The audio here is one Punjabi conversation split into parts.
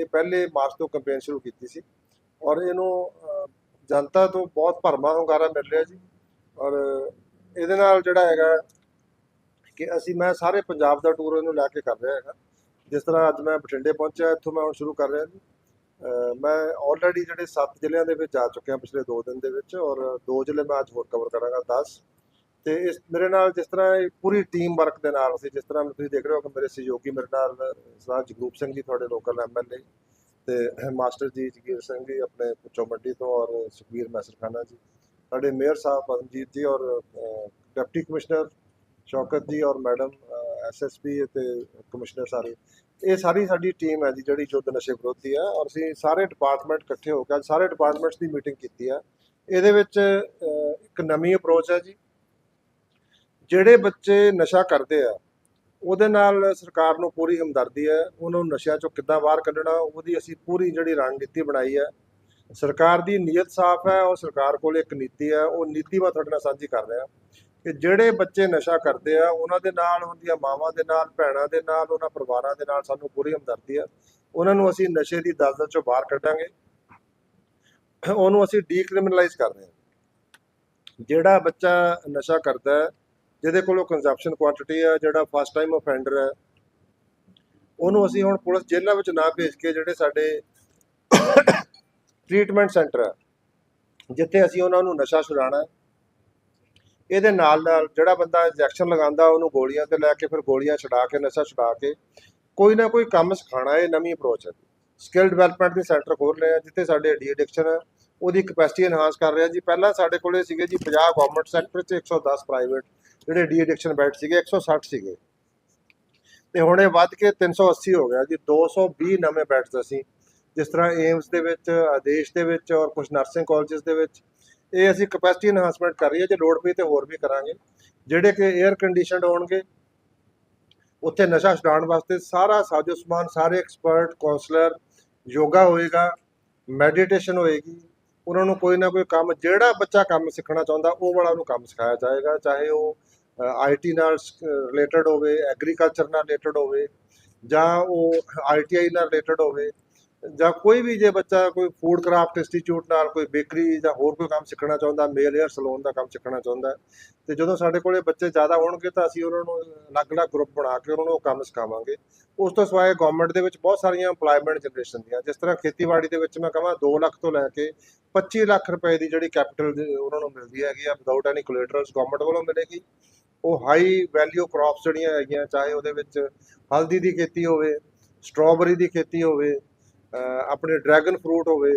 ਇਹ ਪਹਿਲੇ ਮਾਰਚ ਤੋਂ ਕੰਪੇਨ ਸ਼ੁਰੂ ਕੀਤੀ ਸੀ ਔਰ ਇਹਨੂੰ ਜਨਤਾ ਤੋਂ ਬਹੁਤ ਭਰਮਾ ਹੁੰਗਾਰਾ ਮਿਲ ਰਿਹਾ ਜੀ ਔਰ ਇਹਦੇ ਨਾਲ ਜਿਹੜਾ ਹੈਗਾ ਕਿ ਅਸੀਂ, ਮੈਂ ਸਾਰੇ ਪੰਜਾਬ ਦਾ ਟੂਰ ਇਹਨੂੰ ਲੈ ਕੇ ਕਰ ਰਿਹਾ ਹੈਗਾ। ਜਿਸ ਤਰ੍ਹਾਂ ਅੱਜ ਮੈਂ ਬਠਿੰਡੇ ਪਹੁੰਚਿਆ, ਇੱਥੋਂ ਮੈਂ ਹੁਣ ਸ਼ੁਰੂ ਕਰ ਰਿਹਾ ਜੀ। ਮੈਂ ਆਲਰੇਡੀ ਜਿਹੜੇ 7 ਜ਼ਿਲ੍ਹਿਆਂ ਦੇ ਵਿੱਚ ਜਾ ਚੁੱਕਿਆ ਪਿਛਲੇ 2 ਦਿਨ ਦੇ ਵਿੱਚ ਔਰ ਦੋ ਜ਼ਿਲ੍ਹੇ ਮੈਂ ਅੱਜ ਹੋਰ ਕਵਰ ਕਰਾਂਗਾ 10 ਤੇ ਇਸ ਮੇਰੇ ਨਾਲ ਜਿਸ ਤਰ੍ਹਾਂ ਇਹ ਪੂਰੀ ਟੀਮ ਵਰਕ ਦੇ ਨਾਲ, ਅਸੀਂ ਜਿਸ ਤਰ੍ਹਾਂ ਤੁਸੀਂ ਦੇਖ ਰਹੇ ਹੋ ਕਿ ਮੇਰੇ ਸਹਿਯੋਗੀ ਮੇਰੇ ਨਾਲ, ਸਰਦਾਰ ਜਗਰੂਪ ਸਿੰਘ ਜੀ ਤੁਹਾਡੇ ਲੋਕਲ ਐਮਐਲਏ ਤੇ ਮਾਸਟਰ ਜੀ ਜਗੀਰ ਸਿੰਘ ਜੀ ਆਪਣੇ ਪੁੱਚੋ ਮੰਡੀ ਤੋਂ ਔਰ ਸੁਖਬੀਰ ਮੈਸਰਖਾਨਾ ਜੀ, ਸਾਡੇ ਮੇਅਰ ਸਾਹਿਬ ਪਰਮਜੀਤ ਜੀ ਔਰ ਡਿਪਟੀ ਕਮਿਸ਼ਨਰ ਸ਼ੌਕਤ ਜੀ ਔਰ ਮੈਡਮ ਐਸਐਸਪੀ ਤੇ ਕਮਿਸ਼ਨਰ ਸਾਰੇ, ਇਹ ਸਾਰੀ ਸਾਡੀ ਟੀਮ ਹੈ ਜੀ ਜਿਹੜੀ ਯੁੱਧ ਨਸ਼ੇ ਵਿਰੋਧੀ ਹੈ ਔਰ ਅਸੀਂ ਸਾਰੇ ਡਿਪਾਰਟਮੈਂਟ ਇਕੱਠੇ ਹੋ ਕੇ ਅੱਜ ਸਾਰੇ ਡਿਪਾਰਟਮੈਂਟਸ ਦੀ ਮੀਟਿੰਗ ਕੀਤੀ ਹੈ। ਇਹਦੇ ਵਿੱਚ ਇੱਕ ਨਵੀਂ ਅਪਰੋਚ ਹੈ ਜੀ। ਜਿਹੜੇ ਬੱਚੇ ਨਸ਼ਾ ਕਰਦੇ ਆ, ਉਹਦੇ ਨਾਲ ਸਰਕਾਰ ਨੂੰ ਪੂਰੀ ਹਮਦਰਦੀ ਹੈ, ਉਹਨਾਂ ਨੂੰ ਨਸ਼ਿਆਂ ਚੋਂ ਕਿੱਦਾਂ ਬਾਹਰ ਕੱਢਣਾ, ਉਹਦੀ ਅਸੀਂ ਪੂਰੀ ਜਿਹੜੀ ਰਣਨੀਤੀ ਬਣਾਈ ਹੈ। ਸਰਕਾਰ ਦੀ ਨੀਅਤ ਸਾਫ਼ ਹੈ ਔਰ ਸਰਕਾਰ ਕੋਲ ਇੱਕ ਨੀਤੀ ਹੈ, ਉਹ ਨੀਤੀ ਮੈਂ ਤੁਹਾਡੇ ਨਾਲ ਸਾਂਝੀ ਕਰ ਰਿਹਾ। ਕਿ ਜਿਹੜੇ ਬੱਚੇ ਨਸ਼ਾ ਕਰਦੇ ਆ, ਉਹਨਾਂ ਦੇ ਨਾਲ ਹੁੰਦੀਆਂ ਮਾਵਾਂ ਦੇ ਨਾਲ, ਭੈਣਾਂ ਦੇ ਨਾਲ, ਉਹਨਾਂ ਪਰਿਵਾਰਾਂ ਦੇ ਨਾਲ ਸਾਨੂੰ ਪੂਰੀ ਹਮਦਰਦੀ ਹੈ। ਉਹਨਾਂ ਨੂੰ ਅਸੀਂ ਨਸ਼ੇ ਦੀ ਦਲਦਲ ਚੋਂ ਬਾਹਰ ਕੱਢਾਂਗੇ। ਉਹਨੂੰ ਅਸੀਂ ਡੀਕ੍ਰਿਮੀਨਲਾਈਜ਼ ਕਰ ਰਹੇ ਹਾਂ। ਜਿਹੜਾ ਬੱਚਾ ਨਸ਼ਾ ਕਰਦਾ ਹੈ ਜਿਹਦੇ ਕੋਲੋਂ ਕੰਜ਼ੰਪਸ਼ਨ ਕੁਆਂਟੀਟੀ ਹੈ ਜਿਹੜਾ ਫਸਟ ਟਾਈਮ ਅਫੈਂਡਰ ਹੈ ਉਹਨੂੰ ਅਸੀਂ ਹੁਣ ਪੁਲਿਸ ਜੇਲ੍ਹਾਂ ਵਿੱਚ ਨਾ ਭੇਜ ਕੇ ਜਿਹੜੇ ਸਾਡੇ ਟ੍ਰੀਟਮੈਂਟ ਸੈਂਟਰ ਹੈ ਜਿੱਥੇ ਅਸੀਂ ਉਹਨਾਂ ਨੂੰ ਨਸ਼ਾ ਛੁਡਾਉਣਾ ਇਹਦੇ ਨਾਲ ਨਾਲ ਜਿਹੜਾ ਬੰਦਾ ਇੰਜੈਕਸ਼ਨ ਲਗਾਉਂਦਾ, ਉਹਨੂੰ ਗੋਲੀਆਂ ਤੇ ਲੈ ਕੇ ਫਿਰ ਗੋਲੀਆਂ ਛੁਡਾ ਕੇ, ਨਸ਼ਾ ਛੁਡਾ ਕੇ, ਕੋਈ ਨਾ ਕੋਈ ਕੰਮ ਸਿਖਾਉਣਾ ਇਹ ਨਵੀਂ ਅਪਰੋਚ ਹੈ। ਸਕਿੱਲ ਡਿਵੈਲਪਮੈਂਟ ਦੇ ਸੈਂਟਰ ਖੋਲ ਰਹੇ ਆ, ਜਿੱਥੇ ਸਾਡੇ ਡੀ ਐਡਿਕਸ਼ਨ ਹੈ ਉਹਦੀ ਕਪੈਸਿਟੀ ਐਨਹਾਂਸ ਕਰ ਰਿਹਾ ਜੀ। ਪਹਿਲਾਂ ਸਾਡੇ ਕੋਲੇ ਸੀਗੇ ਜੀ 50 ਗਵਰਨਮੈਂਟ ਸੈਕਟਰ 'ਚ 110 ਪ੍ਰਾਈਵੇਟ ਜਿਹੜੇ ਡੀ ਐਡਿਕਸ਼ਨ ਬੈਡ ਸੀਗੇ 160 ਸੀਗੇ। ਤੇ ਹੁਣ ਇਹ ਵੱਧ ਕੇ 380 ਹੋ ਗਿਆ ਜੀ। 220 ਨਵੇਂ ਬੈਡਸ ਅਸੀਂ, ਜਿਸ ਤਰ੍ਹਾਂ ਏਮਸ ਦੇ ਵਿੱਚ, ਆਦੇਸ਼ ਦੇ ਵਿੱਚ ਔਰ ਕੁਝ ਨਰਸਿੰਗ ਕਾਲਜਸ ਦੇ ਵਿੱਚ, ਇਹ ਅਸੀਂ ਕਪੈਸਿਟੀ ਐਨਹਾਂਸਮੈਂਟ ਕਰ ਰਹੀ ਹੈ ਜੇ ਲੋਡ ਪਈ ਤੇ ਹੋਰ ਵੀ ਕਰਾਂਗੇ। ਜਿਹੜੇ ਕਿ 에ਅਰ ਕੰਡੀਸ਼ਨਡ ਹੋਣਗੇ, ਉੱਥੇ ਨਸ਼ਾ ਛਡਾਉਣ ਵਾਸਤੇ ਸਾਰਾ ਸਾਜੋ ਸਮਾਨ, ਸਾਰੇ ਐਕਸਪਰਟ ਕਾਉਂਸਲਰ ਯੋਗਾ ਹੋਏਗਾ ਮੈਡੀਟੇਸ਼ਨ ਹੋਏਗੀ। ਉਹਨਾਂ ਨੂੰ ਕੋਈ ਨਾ ਕੋਈ ਕੰਮ, ਜਿਹੜਾ ਬੱਚਾ ਕੰਮ ਸਿੱਖਣਾ ਚਾਹੁੰਦਾ, ਉਹ ਵਾਲਾ ਉਹਨੂੰ ਕੰਮ ਸਿਖਾਇਆ ਜਾਏਗਾ, ਚਾਹੇ ਉਹ ਆਈਟੀ ਨਾਲ ਰਿਲੇਟਡ ਹੋਵੇ ਐਗਰੀਕਲਚਰ ਨਾਲ ਰਿਲੇਟਡ ਹੋਵੇ, ਜਾਂ ਉਹ ਆਈਟੀਆਈ ਨਾਲ ਰਿਲੇਟਡ ਹੋਵੇ ਜਾਂ ਕੋਈ ਵੀ ਜੇ ਬੱਚਾ ਕੋਈ ਫੂਡ ਕਰਾਫਟ ਇੰਸਟੀਚਿਊਟ ਨਾਲ ਕੋਈ ਬੇਕਰੀ ਜਾਂ ਹੋਰ ਕੋਈ ਕੰਮ ਸਿੱਖਣਾ ਚਾਹੁੰਦਾ ਮੇਲ 에ਅਰ ਸਲੂਨ ਦਾ ਕੰਮ ਸਿੱਖਣਾ ਚਾਹੁੰਦਾ ਹੈ, ਤੇ ਜਦੋਂ ਸਾਡੇ ਕੋਲੇ ਬੱਚੇ ਜ਼ਿਆਦਾ ਹੋਣਗੇ ਤਾਂ ਅਸੀਂ ਉਹਨਾਂ ਨੂੰ ਅਲੱਗ-ਅਲੱਗ ਗਰੁੱਪ ਬਣਾ ਕੇ ਉਹਨਾਂ ਨੂੰ ਉਹ ਕੰਮ ਸਿਖਾਵਾਂਗੇ। ਉਸ ਤੋਂ ਸਿਵਾਏ ਗਵਰਨਮੈਂਟ ਦੇ ਵਿੱਚ ਬਹੁਤ ਸਾਰੀਆਂ EMPLOYMENT ਜਨਰੇਸ਼ਨ ਦੀਆਂ ਜਿਸ ਤਰ੍ਹਾਂ ਖੇਤੀਬਾੜੀ ਦੇ ਵਿੱਚ ਮੈਂ ਕਹਾਂ 2 ਲੱਖ ਤੋਂ ਲੈ ਕੇ 25 ਲੱਖ ਰੁਪਏ ਦੀ ਜਿਹੜੀ ਕੈਪੀਟਲ ਉਹਨਾਂ ਨੂੰ ਮਿਲਦੀ ਹੈਗੀ ਆ ਵਿਦਆਊਟ ਐਨੀ ਕੋਲੇਟਰਲਸ ਗਵਰਨਮੈਂਟ ਵੱਲੋਂ ਮਿਲੇਗੀ। ਉਹ ਹਾਈ ਵੈਲਿਊ ਕ੍ਰੌਪਸ ਜਿਹੜੀਆਂ ਹੈਗੀਆਂ ਚਾਹੇ ਉਹਦੇ ਵਿੱਚ ਹਲਦੀ ਦੀ ਖੇਤੀ ਹੋਵੇ ਸਟ੍ਰਾਬੇਰੀ ਦੀ ਖੇਤੀ ਹੋਵੇ ਆਪਣੇ ਡਰੈਗਨ ਫਰੂਟ ਹੋਵੇ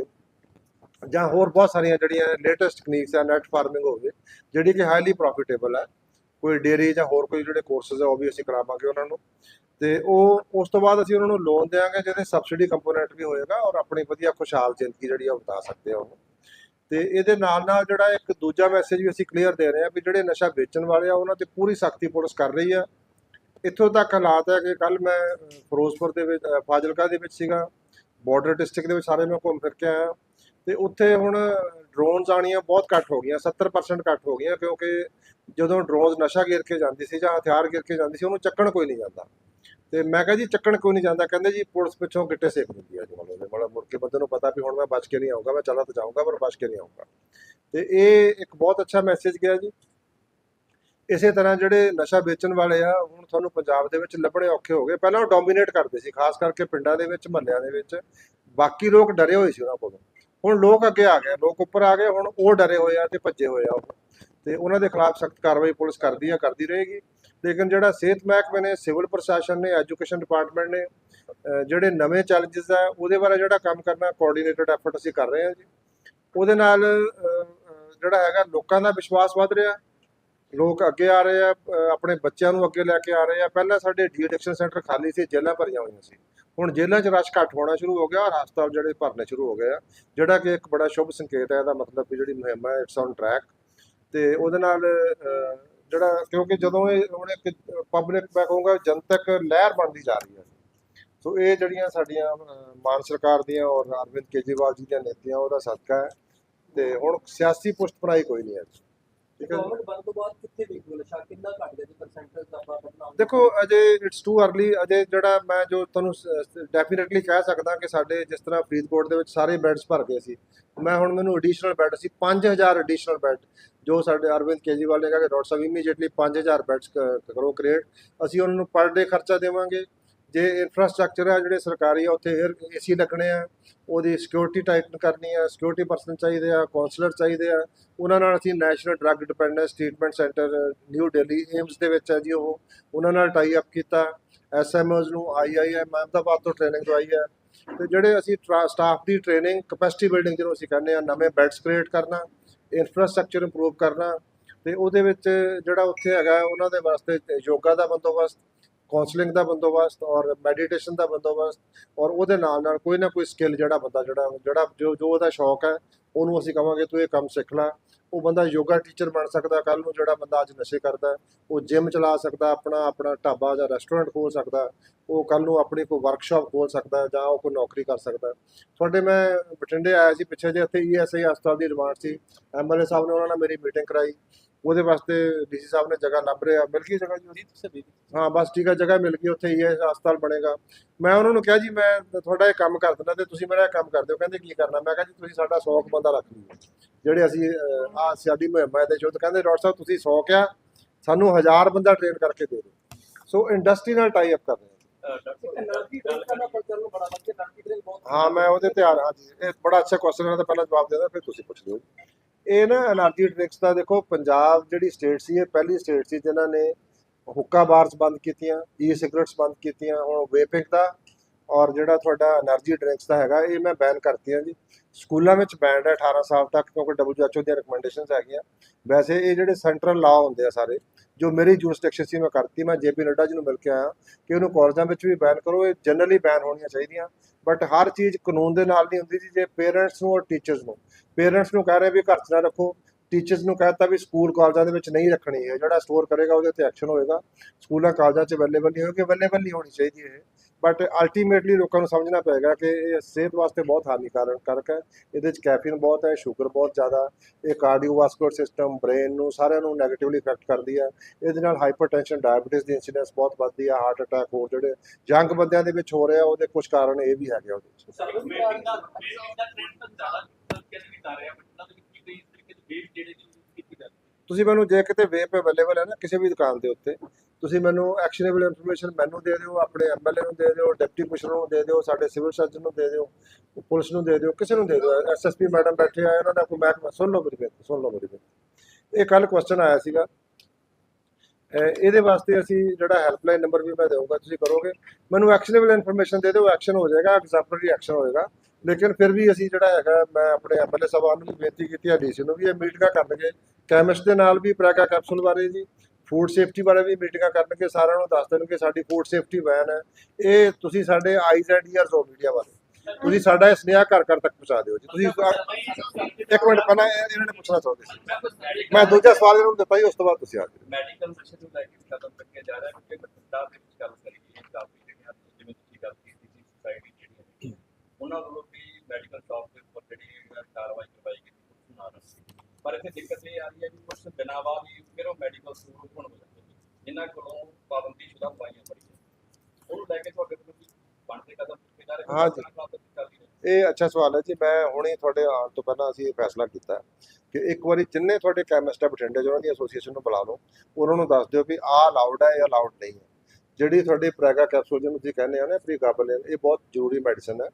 ਜਾਂ ਹੋਰ ਬਹੁਤ ਸਾਰੀਆਂ ਜਿਹੜੀਆਂ ਲੇਟੈਸਟ ਟੈਕਨੀਕਸ ਆ ਨੈਟ ਫਾਰਮਿੰਗ ਹੋਵੇ, ਜਿਹੜੀ ਕਿ ਹਾਈਲੀ ਪ੍ਰੋਫਿਟੇਬਲ ਹੈ ਕੋਈ ਡੇਰੀ ਜਾਂ ਹੋਰ ਕੋਈ ਜਿਹੜੇ ਕੋਰਸਸ ਆ, ਉਹ ਵੀ ਅਸੀਂ ਕਰਾਵਾਂਗੇ ਉਹਨਾਂ ਨੂੰ। ਤੇ ਉਹ, ਉਸ ਤੋਂ ਬਾਅਦ ਅਸੀਂ ਉਹਨਾਂ ਨੂੰ ਲੋਨ ਦੇਵਾਂਗੇ ਜਿਹਦੇ ਸਬਸਿਡੀ ਕੰਪੋਨੈਂਟ ਵੀ ਹੋਏਗਾ ਔਰ ਆਪਣੀ ਵਧੀਆ ਖੁਸ਼ਹਾਲ ਜ਼ਿੰਦਗੀ ਜਿਹੜੀ ਆ, ਉਹ ਬਤਾ ਸਕਦੇ ਆ ਉਹ ਤੇ ਇਹਦੇ ਨਾਲ ਨਾਲ ਜਿਹੜਾ ਇੱਕ ਦੂਜਾ ਮੈਸੇਜ ਵੀ ਅਸੀਂ ਕਲੀਅਰ ਦੇ ਰਹੇ ਹਾਂ ਵੀ ਜਿਹੜੇ ਨਸ਼ਾ ਵੇਚਣ ਵਾਲੇ ਆ, ਉਹਨਾਂ ਤੇ ਪੂਰੀ ਸਖਤੀ ਪੁਲਿਸ ਕਰ ਰਹੀ ਆ। ਇੱਥੋਂ ਤੱਕ ਹਾਲਾਤ ਹੈ ਕਿ ਕੱਲ ਮੈਂ ਫਿਰੋਜ਼ਪੁਰ ਦੇ ਵਿੱਚ ਫਾਜ਼ਿਲਕਾ ਦੇ ਵਿੱਚ ਸੀਗਾ। ਬਾਰਡਰ ਡਿਸਟ੍ਰਿਕਟ ਦੇ ਵਿੱਚ ਸਾਰੇ ਮੈਂ ਘੁੰਮ ਫਿਰ ਕੇ ਆਇਆ ਤੇ ਉੱਥੇ ਹੁਣ ਡਰੋਨਸ ਆਣੀਆਂ ਬਹੁਤ ਘੱਟ ਹੋ ਗਈਆਂ 70% ਘੱਟ ਹੋ ਗਈਆਂ, ਕਿਉਂਕਿ ਜਦੋਂ ਡਰੋਨਸ ਨਸ਼ਾ ਗੇਰ ਕੇ ਜਾਂਦੀ ਸੀ ਜਾਂ ਹਥਿਆਰ ਗੇਰ ਕੇ ਜਾਂਦੀ ਸੀ, ਉਹਨੂੰ ਚੱਕਣ ਕੋਈ ਨਹੀਂ ਜਾਂਦਾ। ਤੇ ਮੈਂ ਕਿਹਾ ਜੀ, ਚੱਕਣ ਕੋਈ ਨਹੀਂ ਜਾਂਦਾ। ਕਹਿੰਦੇ ਜੀ, ਪੁਲਿਸ ਪਿੱਛੋਂ ਗਿੱਟੇ ਸੇਕ ਦਿੰਦੀ ਹੈ ਜੀ ਮਤਲਬ ਉਹਦੇ ਮੁੜ ਕੇ ਬੰਦੇ ਨੂੰ ਪਤਾ ਵੀ ਹੁਣ ਮੈਂ ਬਚ ਕੇ ਨਹੀਂ ਆਊਂਗਾ, ਮੈਂ ਚਲਾ ਤਾਂ ਜਾਊਂਗਾ, ਪਰ ਬਚ ਕੇ ਨਹੀਂ ਆਊਂਗਾ। ਤੇ ਇਹ ਇੱਕ ਬਹੁਤ ਅੱਛਾ ਮੈਸੇਜ ਗਿਆ ਜੀ। ਇਸੇ ਤਰ੍ਹਾਂ ਜਿਹੜੇ ਨਸ਼ਾ ਵੇਚਣ ਵਾਲੇ ਆ, ਹੁਣ ਤੁਹਾਨੂੰ ਪੰਜਾਬ ਦੇ ਵਿੱਚ ਲੱਭਣੇ ਔਖੇ ਹੋ ਗਏ। ਪਹਿਲਾਂ ਉਹ ਡੋਮੀਨੇਟ ਕਰਦੇ ਸੀ, ਖਾਸ ਕਰਕੇ ਪਿੰਡਾਂ ਦੇ ਵਿੱਚ, ਮਹੱਲਿਆਂ ਦੇ ਵਿੱਚ। ਬਾਕੀ ਲੋਕ ਡਰੇ ਹੋਏ ਸੀ ਉਹਨਾਂ ਕੋਲੋਂ। ਹੁਣ ਲੋਕ ਅੱਗੇ ਆ ਗਏ, ਲੋਕ ਉੱਪਰ ਆ ਗਏ, ਹੁਣ ਉਹ ਡਰੇ ਹੋਏ ਆ ਤੇ ਭੱਜੇ ਹੋਏ ਆ ਉਹ। ਤੇ ਉਹਨਾਂ ਦੇ ਖਿਲਾਫ ਸਖਤ ਕਾਰਵਾਈ ਪੁਲਿਸ ਕਰਦੀ ਆ, ਕਰਦੀ ਰਹੇਗੀ। ਲੇਕਿਨ ਜਿਹੜਾ ਸਿਹਤ ਮਹਿਕਮੇ ਨੇ, ਸਿਵਲ ਪ੍ਰਸ਼ਾਸਨ ਨੇ, ਐਜੂਕੇਸ਼ਨ ਡਿਪਾਰਟਮੈਂਟ ਨੇ ਜਿਹੜੇ ਨਵੇਂ ਚੈਲੰਜਸ ਆ, ਉਹਦੇ ਬਾਰੇ ਜਿਹੜਾ ਕੰਮ ਕਰਨਾ ਕੋਆਰਡੀਨੇਟਡ ਐਫਰਟ ਅਸੀਂ ਕਰ ਰਹੇ ਹਾਂ ਜੀ। ਉਹਦੇ ਨਾਲ ਜਿਹੜਾ ਹੈਗਾ, ਲੋਕਾਂ ਦਾ ਵਿਸ਼ਵਾਸ ਵੱਧ ਰਿਹਾ। ਲੋਕ ਅੱਗੇ ਆ ਰਹੇ ਆ ਆਪਣੇ ਬੱਚਿਆਂ ਨੂੰ ਅੱਗੇ ਲੈ ਕੇ ਆ ਰਹੇ ਆ। ਪਹਿਲਾਂ ਸਾਡੇ ਡੀ ਐਡਿਕਸ਼ਨ ਸੈਂਟਰ ਖਾਲੀ ਸੀ, ਜੇਲ੍ਹਾਂ ਭਰੀਆਂ ਹੋਈਆਂ ਸੀ। ਹੁਣ ਜੇਲ੍ਹਾਂ 'ਚ ਰਸ਼ ਘੱਟ ਹੋਣਾ ਸ਼ੁਰੂ ਹੋ ਗਿਆ ਔਰ ਹਸਪਤਾਲ ਜਿਹੜੇ ਭਰਨੇ ਸ਼ੁਰੂ ਹੋ ਗਏ ਆ। ਜਿਹੜਾ ਕਿ ਇੱਕ ਬੜਾ ਸ਼ੁਭ ਸੰਕੇਤ ਹੈ, ਇਹਦਾ ਮਤਲਬ ਵੀ ਜਿਹੜੀ ਮੁਹਿੰਮ ਹੈ ਇਟਸ ਔਨ ਟਰੈਕ ਤੇ ਉਹਦੇ ਨਾਲ ਜਿਹੜਾ, ਕਿਉਂਕਿ ਜਦੋਂ ਇਹ ਹੁਣ ਇੱਕ ਪਬਲਿਕ ਮੈਂ ਕਹੂੰਗਾ ਜਨਤਕ ਲਹਿਰ ਬਣਦੀ ਜਾ ਰਹੀ ਹੈ। ਸੋ ਇਹ ਜਿਹੜੀਆਂ ਸਾਡੀਆਂ ਮਾਨ ਸਰਕਾਰ ਦੀਆਂ ਔਰ ਅਰਵਿੰਦ ਕੇਜਰੀਵਾਲ ਜੀ ਦੀਆਂ ਨੀਤੀਆਂ, ਉਹਦਾ ਸਦਕਾ ਹੈ। ਤੇ ਹੁਣ ਸਿਆਸੀ ਪੁਸ਼ਤ ਬਣਾਈ ਕੋਈ ਨਹੀਂ ਹੈ। ਗਵਰਨਮੈਂਟ ਬੰਦ ਤੋਂ ਬਾਅਦ ਕਿੱਥੇ ਵੇਖੋ ਨਸ਼ਾ ਕਿੰਨਾ ਘਟ ਗਿਆ ਜੀ ਪਰਸੈਂਟੇਜ ਦਾ ਆਪਾਂ ਬਦਲਾਅ ਦੇਖੋ ਅਜੇ ਇਟਸ ਟੂ अर्ਲੀ ਅਜੇ ਜਿਹੜਾ ਮੈਂ ਜੋ ਤੁਹਾਨੂੰ ਡੈਫੀਨਿਟਲੀ ਕਹਿ ਸਕਦਾ ਕਿ ਸਾਡੇ ਜਿਸ ਤਰ੍ਹਾਂ ਫਰੀਦਕੋਟ ਦੇ ਵਿੱਚ ਸਾਰੇ ਬੈੱਡਸ ਭਰ ਗਏ ਸੀ। ਮੈਂ ਹੁਣ ਮੈਨੂੰ ਐਡੀਸ਼ਨਲ ਬੈੱਡ ਸੀ 5000 ਐਡੀਸ਼ਨਲ ਬੈੱਡ ਜੋ ਸਾਡੇ ਅਰਵਿੰਦ ਕੇਜਰੀਵਾਲ ਨੇ ਕਿਹਾ ਕਿ ਡਾਕਟਰ ਸਾਹਿਬ ਇਮੀਡੀਏਟਲੀ 5000 ਬੈੱਡਸ ਕਰੋ ਕ੍ਰੀਏਟ ਅਸੀਂ ਉਹਨਾਂ ਨੂੰ ਪਰ ਡੇ ਖਰਚਾ ਦੇਵਾਂਗੇ। ਜੇ ਇਨਫਰਾਸਟ੍ਰਕਚਰ ਆ ਜਿਹੜੇ ਸਰਕਾਰੀ ਆ, ਉੱਥੇ 에ਅਰ ਏਸੀ ਲੱਗਣੇ ਆ, ਉਹਦੀ ਸਿਕਿਉਰਿਟੀ ਟਾਈਟਨ ਕਰਨੀ ਆ ਸਿਕਿਉਰਿਟੀ ਪਰਸਨ ਚਾਹੀਦੇ ਆ ਕਾਉਂਸਲਰ ਚਾਹੀਦੇ ਆ, ਉਹਨਾਂ ਨਾਲ ਅਸੀਂ national drug dependence treatment centre new Delhi AIIMS ਦੇ ਵਿੱਚ ਹੈ ਜੀ ਉਹ, ਉਹਨਾਂ ਨਾਲ ਟਾਈ ਅਪ ਕੀਤਾ ਐਸਐਮਓਜ਼ ਨੂੰ ਆਈਆਈਐਮ ਅਹਿਮਦਾਬਾਦ ਤੋਂ ਟ੍ਰੇਨਿੰਗ ਦਵਾਈ ਹੈ ਤੇ ਜਿਹੜੇ ਅਸੀਂ ਸਟਾਫ ਦੀ ਟ੍ਰੇਨਿੰਗ ਕਪੈਸਿਟੀ ਬਿਲਡਿੰਗ ਜਿਹਨੂੰ ਅਸੀਂ ਕਹਿੰਦੇ ਆ, ਨਵੇਂ ਬੈੱਡਸ ਕ੍ਰੀਏਟ ਕਰਨਾ ਇਨਫਰਾਸਟ੍ਰਕਚਰ ਇੰਪਰੂਵ ਕਰਨਾ, ਤੇ ਉਹਦੇ ਵਿੱਚ ਜਿਹੜਾ ਉੱਥੇ ਹੈਗਾ, ਉਹਨਾਂ ਦੇ ਵਾਸਤੇ ਯੋਗਾ ਦਾ ਬੰਦੋਬਸਤ ਕਾਉਂਸਲਿੰਗ ਦਾ ਬੰਦੋਬਸਤ ਔਰ ਮੈਡੀਟੇਸ਼ਨ ਦਾ ਬੰਦੋਬਸਤ ਔਰ ਉਹਦੇ ਨਾਲ ਨਾਲ ਕੋਈ ਨਾ ਕੋਈ ਸਕਿੱਲ ਜਿਹੜਾ ਬੰਦਾ, ਜਿਹੜਾ ਜਿਹੜਾ ਜੋ ਜੋ ਉਹਦਾ ਸ਼ੌਕ ਹੈ, ਉਹਨੂੰ ਅਸੀਂ ਕਵਾਂਗੇ ਤੂੰ ਇਹ ਕੰਮ ਸਿੱਖ ਲੈ। ਉਹ ਬੰਦਾ ਯੋਗਾ ਟੀਚਰ ਬਣ ਸਕਦਾ ਕੱਲ ਨੂੰ ਜਿਹੜਾ ਬੰਦਾ ਅੱਜ ਨਸ਼ੇ ਕਰਦਾ, ਉਹ ਜਿਮ ਚਲਾ ਸਕਦਾ, ਆਪਣਾ ਆਪਣਾ ਢਾਬਾ ਜਾਂ ਰੈਸਟੋਰੈਂਟ ਖੋਲ ਸਕਦਾ, ਉਹ ਕੱਲ ਨੂੰ ਆਪਣੀ ਕੋਈ ਵਰਕਸ਼ਾਪ ਖੋਲ ਸਕਦਾ ਜਾਂ ਉਹ ਕੋਈ ਨੌਕਰੀ ਕਰ ਸਕਦਾ। ਤੁਹਾਡੇ ਮੈਂ ਬਠਿੰਡੇ ਆਇਆ ਸੀ ਪਿੱਛੇ ਜੇ ਇੱਥੇ ਈਐਸਆਈ ਹਸਪਤਾਲ ਦੀ ਡਿਮਾਂਡ ਸੀ। ਐਮਐਲਏ ਸਾਹਿਬ ਨੇ ਉਹਨਾਂ ਨਾਲ ਮੇਰੀ ਮੀਟਿੰਗ ਕਰਾਈ। ਉਹਦੇ ਵਾਸਤੇ ਡੀਸੀ ਸਾਹਿਬ ਨੇ ਜਗ੍ਹਾ ਲੱਭ ਰਿਹਾ ਮਿਲ ਗਈ ਜਗ੍ਹਾ ਜੀ ਹਾਂ ਬਸ ਠੀਕ ਆ ਜਗ੍ਹਾ ਮਿਲ ਗਈ ਉੱਥੇ ਹੀ ਹੈ ਹਸਪਤਾਲ ਬਣੇਗਾ। ਮੈਂ ਉਹਨਾਂ ਨੂੰ ਕਿਹਾ ਜੀ ਮੈਂ ਤੁਹਾਡਾ ਇਹ ਕੰਮ ਕਰ ਦਿੰਦਾ ਤੇ ਤੁਸੀਂ ਮੇਰਾ ਕੰਮ ਕਰ ਦਿਓ। ਕਹਿੰਦੇ ਕੀ ਕਰਨਾ? ਮੈਂ ਕਿਹਾ ਜੀ ਤੁਸੀਂ ਸਾਡਾ 100 ਬੰਦਾ ਰੱਖ ਲਈਓ ਜਿਹੜੇ ਅਸੀਂ ਆ ਸਾਡੀ ਮੁਹਿੰਮ ਹੈ ਸ਼ੁੱਧ ਕਹਿੰਦੇ ਡਾਕਟਰ ਸਾਹਿਬ ਤੁਸੀਂ 100 ਕਿਆ ਸਾਨੂੰ 1000 ਬੰਦਾ ਟ੍ਰੇਨ ਕਰਕੇ ਦੇ ਦਿਓ। ਸੋ ਇੰਡਸਟਰੀ ਨਾਲ ਟਾਈ ਅਪ ਕਰ ਰਹੇ ਹਾਂ। ਮੈਂ ਉਹਦੇ ਤੇ ਆ ਜੀ ਇਹ ਬੜਾ ਅੱਛਾ ਕੁਐਸਚਨ ਹੈ ਤਾਂ ਪਹਿਲਾਂ ਜਵਾਬ ਦੇ ਦਾਂ ਫਿਰ ਤੁਸੀਂ ਪੁੱਛ ਲਿਓ। ਇਹ ਨਾ ਐਨਰਜੀ ਡਰਿੰਕਸ ਦਾ ਦੇਖੋ, ਪੰਜਾਬ ਜਿਹੜੀ ਸਟੇਟ ਸੀ, ਇਹ ਪਹਿਲੀ ਸਟੇਟ ਸੀ ਜਿਨ੍ਹਾਂ ਨੇ ਹੁੱਕਾ ਬਾਰਸ ਬੰਦ ਕੀਤੀਆਂ ਈ ਸਿਗਰਟਸ ਬੰਦ ਕੀਤੀਆਂ, ਹੁਣ ਵੇਪਿੰਗ ਦਾ ਔਰ ਜਿਹੜਾ ਤੁਹਾਡਾ એનર્ਜੀ ਡਰਿੰਕਸ ਦਾ ਹੈਗਾ, ਇਹ ਮੈਂ ਬੈਨ ਕਰਤੀਆਂ ਜੀ। ਸਕੂਲਾਂ ਵਿੱਚ ਬੈਨ ਹੈ 18 ਸਾਲ ਤੱਕ, ਕਿਉਂਕਿ WHO ਦੀਆਂ ਰეკਮੈਂਡੇਸ਼ਨਸ ਹੈਗੀਆਂ। ਵੈਸੇ ਇਹ ਜਿਹੜੇ ਸੈਂਟਰਲ ਲਾਅ ਹੁੰਦੇ ਆ ਸਾਰੇ ਜੋ ਮੇਰੀ ਜੂਰਿਸਡਿਕਸ਼ਨ ਸੀ, ਮੈਂ ਕਰਤੀ, ਮੈਂ ਜੇਪੀ ਨੱਡਾ ਜੀ ਨੂੰ ਮਿਲ ਕੇ ਆਇਆ। ਕਿ ਉਹਨੂੰ ਕਾਲਜਾਂ ਵਿੱਚ ਵੀ ਬੈਨ ਕਰੋ, ਇਹ ਜਨਰਲੀ ਬੈਨ ਹੋਣੀਆਂ ਚਾਹੀਦੀਆਂ। ਬਟ ਹਰ ਚੀਜ਼ ਕਾਨੂੰਨ ਦੇ ਨਾਲ ਨਹੀਂ ਹੁੰਦੀ ਜੀ ਜੇ ਪੇਰੈਂਟਸ ਨੂੰ ਔਰ ਟੀਚਰਸ ਨੂੰ। ਪੇਰੈਂਟਸ ਨੂੰ ਕਹਿ ਰਹੇ ਵੀ ਘਰ 'ਚ ਨਾ ਰੱਖੋ। ਟੀਚਰਸ ਨੂੰ ਕਹਿਤਾ ਵੀ ਸਕੂਲ ਕਾਲਜਾਂ ਦੇ ਵਿੱਚ ਨਹੀਂ ਰੱਖਣੀ ਹੈ। ਜਿਹੜਾ ਸਟੋਰ ਕਰੇਗਾ, ਉਹਦੇ ਤੇ ਐਕਸ਼ਨ ਹੋਏਗਾ। ਸਕੂਲਾਂ ਕਾਲਜਾਂ 'ਚ ਅਵੇਲੇਬਲ ਨਹੀਂ ਹੋਏਗੀ ਅਵੇਲੇਬਲ ਨਹੀਂ ਹੋਣੀ ਚਾਹੀਦੀ ਇਹ। ਬਟ ਅਲਟੀਮੇਟਲੀ ਲੋਕਾਂ ਨੂੰ ਸਮਝਣਾ ਪਏਗਾ ਕਿ ਇਹ ਸਿਹਤ ਵਾਸਤੇ ਬਹੁਤ ਹਾਨੀਕਾਰਕ ਕਾਰਕ ਹੈ। ਇਹਦੇ 'ਚ ਕੈਫੀਨ ਬਹੁਤ ਹੈ ਸ਼ੂਗਰ ਬਹੁਤ ਜ਼ਿਆਦਾ ਇਹ ਕਾਰਡੀਓਵਾਸਕੂਲਰ ਸਿਸਟਮ ਬ੍ਰੇਨ ਨੂੰ ਸਾਰਿਆਂ ਨੂੰ ਨੈਗੇਟਿਵਲੀ ਇਫੈਕਟ ਕਰਦੀ ਹੈ। ਇਹਦੇ ਨਾਲ ਹਾਈਪਰਟੈਂਸ਼ਨ ਡਾਇਬੀਟਿਸ ਦੀ ਇਨਸੀਡੈਂਸ ਬਹੁਤ ਵੱਧਦੀ ਹੈ ਹਾਰਟ ਅਟੈਕ ਹੋਰ ਜਿਹੜੇ ਯੰਗ ਬੰਦਿਆਂ ਦੇ ਵਿੱਚ ਹੋ ਰਿਹਾ ਉਹਦੇ ਕੁਝ ਕਾਰਨ ਇਹ ਵੀ ਹੈਗੇ ਉਹਦੇ ਵਿੱਚ। ਸਰਵਿਸ ਵੇਟਿੰਗ ਦਾ ਵੇਟਿੰਗ ਦਾ ਟ੍ਰੈਂਡ ਤਾਂ ਜ਼ਿਆਦਾ ਕਿਸ ਵੀ ਕਰ ਰਿਹਾ ਬਟ ਉਹਨਾਂ ਦੇ ਵਿੱਚ ਕਈ ਤਰੀਕੇ ਦੇ ਵੇਟ ਜਿਹੜੇ ਯੂਜ਼ ਕੀਤੀ ਜਾਂਦੀ ਤੁਸੀਂ ਮੈਨੂੰ ਜੇ ਕਿਤੇ ਵੇਪ ਅਵੇਲੇਬਲ ਹੈ ਨਾ ਕਿਸੇ ਵੀ ਦੁਕਾਨ ਦੇ ਉੱਤੇ ਤੁਸੀਂ ਮੈਨੂੰ ਐਕਸ਼ਨੇਬਲ ਇਨਫੋਰਮੇਸ਼ਨ ਮੈਨੂੰ ਦੇ ਦਿਓ, ਆਪਣੇ ਐਮਐਲਏ ਨੂੰ ਦੇ ਦਿਓ ਡਿਪਟੀ ਕਮਿਸ਼ਨਰ ਨੂੰ ਦੇ ਦਿਓ, ਸਾਡੇ ਸਿਵਲ ਸਰਜਨ ਨੂੰ ਦੇ ਦਿਓ, ਪੁਲਿਸ ਨੂੰ ਦੇ ਦਿਓ, ਕਿਸੇ ਨੂੰ ਦੇ ਦਿਓ। ਐਸਐਸਪੀ ਮੈਡਮ ਬੈਠੇ ਆ, ਇਹਨਾਂ ਦਾ ਕੋਈ ਮਹਿਕਮਾ ਸੁਣ ਲਓ ਮੇਰੀ ਬੇਨਤੀ, ਸੁਣ ਲਓ ਮੇਰੀ ਬੇਨਤੀ। ਇਹ ਕੱਲ ਕੁਐਸਚਨ ਆਇਆ ਸੀਗਾ। ਇਹਦੇ ਵਾਸਤੇ ਅਸੀਂ ਜਿਹੜਾ ਹੈਲਪਲਾਈਨ ਨੰਬਰ ਵੀ ਮੈਂ ਦੇਵਾਂਗਾ ਤੁਸੀਂ ਕਰੋਗੇ। ਮੈਨੂੰ ਐਕਸ਼ਨੇਬਲ ਇਨਫੋਰਮੇਸ਼ਨ ਦੇ ਦਿਓ ਐਕਸ਼ਨ ਹੋ ਜਾਏਗਾ ਐਗਜ਼ਾਮਪਲਰੀ ਐਕਸ਼ਨ ਹੋਏਗਾ। ਲੇਕਿਨ ਫਿਰ ਵੀ ਅਸੀਂ ਜਿਹੜਾ ਹੈਗਾ, ਮੈਂ ਆਪਣੇ ਐਮਐਲਏ ਸਾਹਿਬਾਨ ਨੂੰ ਵੀ ਬੇਨਤੀ ਕੀਤੀ ਹੈ ਡੀਸੀ ਨੂੰ ਵੀ ਇਹ ਮੀਟਿੰਗਾਂ ਕਰਨਗੇ। ਕੈਮਿਸਟ ਦੇ ਨਾਲ ਵੀ ਪ੍ਰੈਕਾ ਕੈਪਸੂਲ ਬਾਰੇ ਜੀ। ਫੂਡ ਸੇਫਟੀ ਬਾਰੇ ਵੀ ਮੀਟਿੰਗਾਂ ਕਰਨਗੇ ਸਾਰਿਆਂ ਨੂੰ ਦੱਸ ਦੇਣਗੇ ਸਾਡੀ ਫੂਡ ਸੇਫਟੀ ਵੈਨ ਹੈ। ਇਹ ਤੁਸੀਂ ਸਾਡੇ ਆਈਜ਼ ਐਂਡ ਈਅਰਸ ਹੋ ਮੀਡੀਆ ਵਾਲੇ ਤੁਸੀਂ ਸਾਡਾ ਇਹ ਸੁਨੇਹਾ ਘਰ ਘਰ ਤੱਕ ਪਹੁੰਚਾ ਦਿਓ ਜੀ। ਤੁਸੀਂ ਇੱਕ ਮਿੰਟ ਪਹਿਲਾਂ ਇਹ- ਇਹਨਾਂ ਨੇ ਪੁੱਛਣਾ ਚਾਹੁੰਦੇ ਸੀ। ਮੈਂ ਦੂਜਾ ਸਵਾਲ ਇਹਨਾਂ ਨੂੰ ਦਿੱਤਾ ਜੀ ਉਸ ਤੋਂ ਬਾਅਦ ਤੁਸੀਂ ਆ ਜਾਓ। ਮੈਡੀਕਲ ਨਸ਼ੇ ਨੂੰ ਲੈ ਕੇ ਕਦਮ ਚੱਕਿਆ ਜਾ ਰਿਹਾ ਹੈ ਕਿਉਂਕਿ ਪੰਜਾਬ ਦੇ ਵਿੱਚ ਗੱਲ ਕਰੀਏ ਕਾਫੀ ਜਿਹੜੀਆਂ ਜਿਵੇਂ ਤੁਸੀਂ ਗੱਲ ਕੀਤੀ ਸੀ ਸੁਸਾਇਟੀ ਜਿਹੜੀਆਂ ਨੇ, ਉਹਨਾਂ ਵੱਲੋਂ ਵੀ ਮੈਡੀਕਲ ਸ਼ਾਪ ਦੇ ਉੱਪਰ ਜਿਹੜੀ ਕਾਰਵਾਈ ਕਰਵਾਈ ਗਈ ਸੀ ਉਸ ਨਾਲ ਪਰ ਇੱਥੇ ਦਿੱਕਤ ਇਹ ਆ ਰਹੀ ਹੈ ਕਿ ਕੁਝ ਦਿਨਾਂ ਬਾਅਦ ਹੀ ਫਿਰ ਉਹ ਮੈਡੀਕਲ ਸਟੋਰ ਓਪਨ ਹੋ ਜਾਂਦੇ ਨੇ ਜਿਨ੍ਹਾਂ ਕੋਲੋਂ ਪਾਬੰਦੀ ਸ਼ੁਦਾ ਦਵਾਈਆਂ ਬੜੀਆਂ ਉਹਨੂੰ ਲੈ ਕੇ ਤੁਹਾਡੇ ਕੋਲ ਵੀ ਬਣਦੇ ਕਦਮ ਚੁੱਕੇ ਜਾ ਰਹੇ ਹਾਂ ਜੀ। ਇਹ ਅੱਛਾ ਸਵਾਲ ਹੈ ਜੀ, ਮੈਂ ਹੁਣੇ ਤੁਹਾਡੇ ਆਉਣ ਤੋਂ ਪਹਿਲਾਂ ਅਸੀਂ ਇਹ ਫੈਸਲਾ ਕੀਤਾ ਕਿ ਇੱਕ ਵਾਰੀ ਜਿੰਨੇ ਤੁਹਾਡੇ ਕੈਮਿਸਟ ਆ ਬਠਿੰਡੇ 'ਚ ਉਹਨਾਂ ਦੀ ਐਸੋਸੀਏਸ਼ਨ ਨੂੰ ਬੁਲਾ ਲਓ, ਉਹਨਾਂ ਨੂੰ ਦੱਸ ਦਿਓ ਵੀ ਆਹ ਅਲਾਉਡ ਹੈ ਜਾਂ ਅਲਾਉਡ ਨਹੀਂ ਹੈ। ਜਿਹੜੀ ਤੁਹਾਡੀ ਪ੍ਰੈਗਾ ਕੈਪਸੂਲ ਜਿਹਨੂੰ ਤੁਸੀਂ ਕਹਿੰਦੇ ਹੋ ਨਾ ਪ੍ਰੀਗਾਬਲਿਨ ਇਹ ਬਹੁਤ ਜ਼ਰੂਰੀ ਮੈਡੀਸਨ ਹੈ।